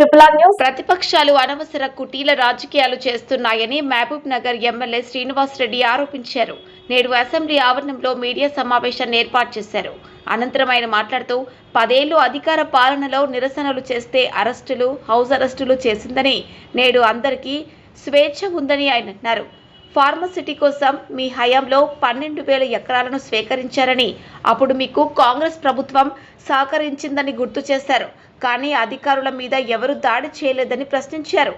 News ప్రతిపక్షాలు అనవసర కుటీల రాజకీయాలు చేస్తున్నాయని మహబూబ్ నగర్ ఎమ్మెల్యే శ్రీనివాస్ రెడ్డి ఆరోపించారు. నేడు అసెంబ్లీ ఆవరణంలో మీడియా సమావేశాన్ని ఏర్పాటు చేశారు. అనంతరం ఆయన మాట్లాడుతూ పదేళ్ళు అధికార పాలనలో నిరసనలు చేస్తే అరెస్టులు హౌస్ అరెస్టులు చేసిందని నేడు అందరికీ స్వేచ్ఛ ఉందని ఆయన అన్నారు. ఫార్మసిటీ కోసం మీ హయాంలో పన్నెండు వేల ఎకరాలను స్వీకరించారని అప్పుడు మీకు కాంగ్రెస్ ప్రభుత్వం సహకరించిందని గుర్తు చేశారు. కానీ అధికారుల మీద ఎవరు దాడి చేయలేదని ప్రశ్నించారు.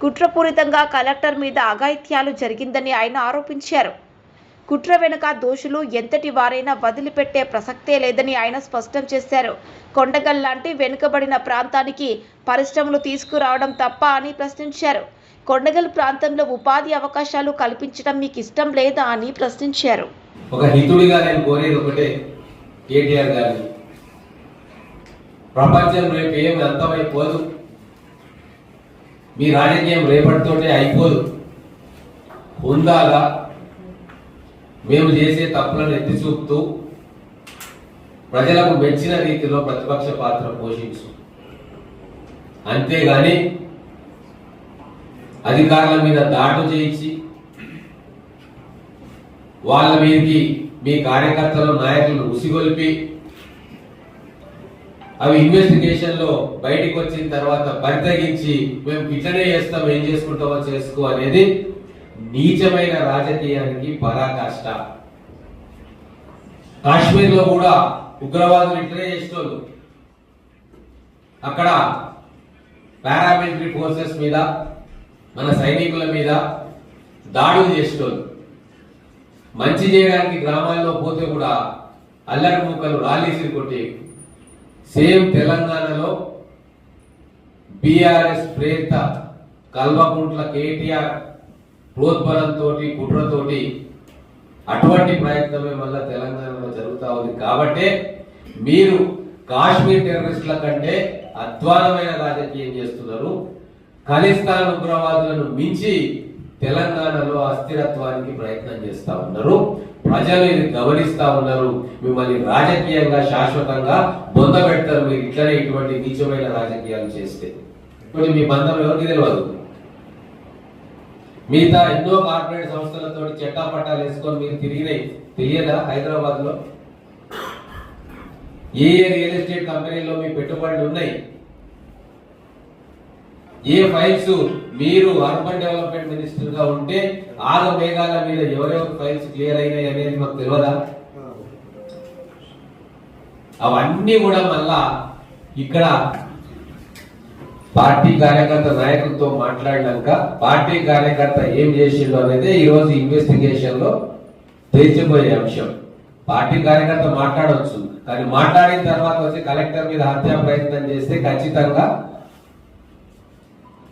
కుట్రపూరితంగా కలెక్టర్ మీద అఘాయిత్యాలు జరిగిందని ఆయన ఆరోపించారు. కుట్ర వెనుక దోషులు ఎంతటి వారైనా వదిలిపెట్టే ప్రసక్తే లేదని ఆయన స్పష్టం చేశారు. కొండగల్ లాంటి వెనుకబడిన ప్రాంతానికి పరిశ్రమలు తీసుకురావడం తప్ప అని ప్రశ్నించారు. కొండగల్ ప్రాంతంలో ఉపాధి అవకాశాలు కల్పించడం మీకు ఇష్టం లేదా అని ప్రశ్నించారు. ఒక హితుడిగా నేను కోరేది ఒకటే కేటీఆర్ గారిని ప్రపంచం రేపు ఏం అంతమైపోదు మీ రాజకీయం రేపటితోటే అయిపోదు. ఉందాలా మేము చేసే తప్పులను ఎత్తి చూపుతూ ప్రజలకు మెచ్చిన రీతిలో ప్రతిపక్ష పాత్ర పోషించు. అంతేగాని అధికారుల మీద దాటు చేయించి వాళ్ళ మీదకి మీ కార్యకర్తలు నాయకులను ఉసిగొల్పి అవి ఇన్వెస్టిగేషన్లో బయటకు బయటికి వచ్చిన తర్వాత పరితగించి మేము ఇట్లనే చేస్తాం ఏం చేసుకుంటామో చేసుకో అనేది నీచమైన రాజకీయానికి పరాకాష్ట. కాశ్మీర్లో కూడా ఉగ్రవాదులు ఇట్లనే చేసేవాళ్ళు అక్కడ పారామిలిటరీ ఫోర్సెస్ మీద మన సైనికుల మీద దాడులు చేసేటోళ్ళు. మంచి చేయడానికి గ్రామాల్లో పోతే కూడా అల్లరి ముక్కలు రాలేసి కొట్టి సేమ్ తెలంగాణలో బీఆర్ఎస్ ప్రేత కల్వకుంట్ల కేటీఆర్ ప్రోద్బలంతో కుట్రతోటి అటువంటి ప్రయత్నమే మళ్ళీ తెలంగాణలో జరుగుతూ ఉంది. కాబట్టే మీరు కాశ్మీర్ టెర్రరిస్టుల కంటే అధ్వానమైన రాజకీయం చేస్తున్నారు. ఖలిస్తాన్ ఉగ్రవాదులను మించి తెలంగాణలో అస్థిరత్వానికి ప్రయత్నం చేస్తూ ఉన్నారు. ప్రజలు ఇది గమనిస్తూ ఉన్నారు. మిమ్మల్ని రాజకీయంగా శాశ్వతంగా బొందబెడతారు మీరు ఇట్లనే ఇటువంటి నీచమైన రాజకీయాలు చేస్తే. కొన్ని మీ బంధం ఎవరికి తెలియదు మిగతా ఎన్నో కార్పొరేట్ సంస్థలతో చెట్టా పట్టాలు వేసుకొని మీరు తిరిగినాయి. తెలియదా హైదరాబాద్లో ఏ ఏ రియల్ ఎస్టేట్ కంపెనీలో మీ పెట్టుబడులు ఉన్నాయి? ఏ ఫైల్స్ మీరు అర్బన్ డెవలప్మెంట్ మినిస్టర్గా ఉంటే ఆగ మేఘాల మీద ఎవరెవరు ఫైల్స్ క్లియర్ అయినాయి అనేది మాకు తెలియదా అవన్నీ కూడా మళ్ళా ఇక్కడ పార్టీ కార్యకర్త నాయకులతో మాట్లాడినాక పార్టీ కార్యకర్త ఏం చేసిండు అనేది ఈ రోజు ఇన్వెస్టిగేషన్లో తెలిసిపోయే అంశం. పార్టీ కార్యకర్త మాట్లాడవచ్చు కానీ మాట్లాడిన తర్వాత వచ్చి కలెక్టర్ మీద హత్యా ప్రయత్నం చేస్తే ఖచ్చితంగా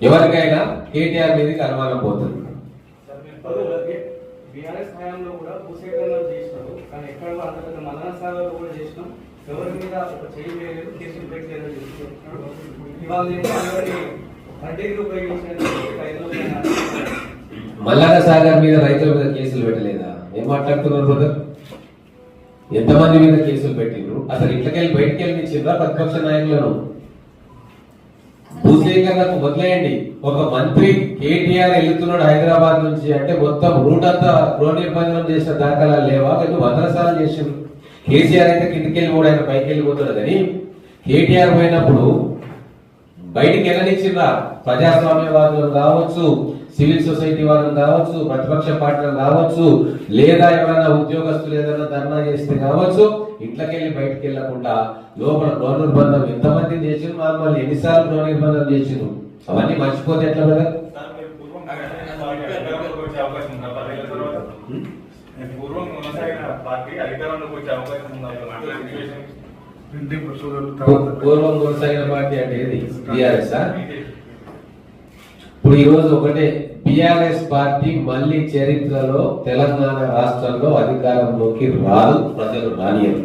ఎవరికైనా కేటీఆర్ మీదకి అనుమానం పోతుంది. బీఆర్ఎస్ హయాంలో కూడా భూసేకరణ చేసినారు. కానీ ఎక్కడ కూడా అంత పెద్ద మదన సాగర్ కూడా చేసినాం. ఎవరి మీద ఒక చేయి వేయలేదు కేసులు పెట్టలేదు ఇవాళ ఉపయోగించిన సాగర్ మీద రైతుల మీద కేసులు పెట్టలేదా? ఏం మాట్లాడుతున్నారు బ్రదర్ ఎంతమంది మీద కేసులు పెట్టిండ్రు? అసలు ఇంట్లోకెళ్ళి బయటికి వెళ్ళించిండ్రా ప్రతిపక్ష నాయకులను. భూసేకరణకు వదిలేయండి ఒక మంత్రి కేటీఆర్ వెళ్తున్నాడు హైదరాబాద్ నుంచి. అంటే మొత్తం రూట్ అంతా గృహ నిర్బంధనం చేసిన దాఖలా లేవా? లేదు భద్రసాలు చేసిండ్రు కేసీఆర్ అయితే కిందికి కూడా ఆయన పైకి వెళ్ళిపోతాడు కానీ కేటీఆర్ పోయినప్పుడు బయటికి వెళ్ళనిచ్చిండ్రా. ప్రజాస్వామ్యవాదులు కావచ్చు సివిల్ సొసైటీ వాళ్ళని కావచ్చు ప్రతిపక్ష పార్టీలు కావచ్చు లేదా ఎవరైనా ఉద్యోగస్తులు ఏదైనా ధర్నా చేస్తే కావచ్చు ఇంట్లోకి వెళ్ళి బయటికి వెళ్ళకుండా లోపల గృహ నిర్బంధం ఎంతమంది చేసిండ్రు? మళ్ళీ ఎన్నిసార్లు గృహ నిర్బంధం చేసిండ్రు? అవన్నీ మర్చిపోతే ఎట్లా కదా పూర్వం కొనసాగిన పార్టీ అధికారంలోకి వచ్చే అవకాశం ఉందా? అట్లా సిచ్యువేషన్ పూర్వం కొనసాగిన పార్టీ అంటే ఏది? బీఆర్ఎస్ ఇప్పుడు ఈరోజు ఒకటే బీఆర్ఎస్ పార్టీ మళ్ళీ చరిత్రలో తెలంగాణ రాష్ట్రంలో అధికారంలోకి రాదు ప్రజలు రానియరు.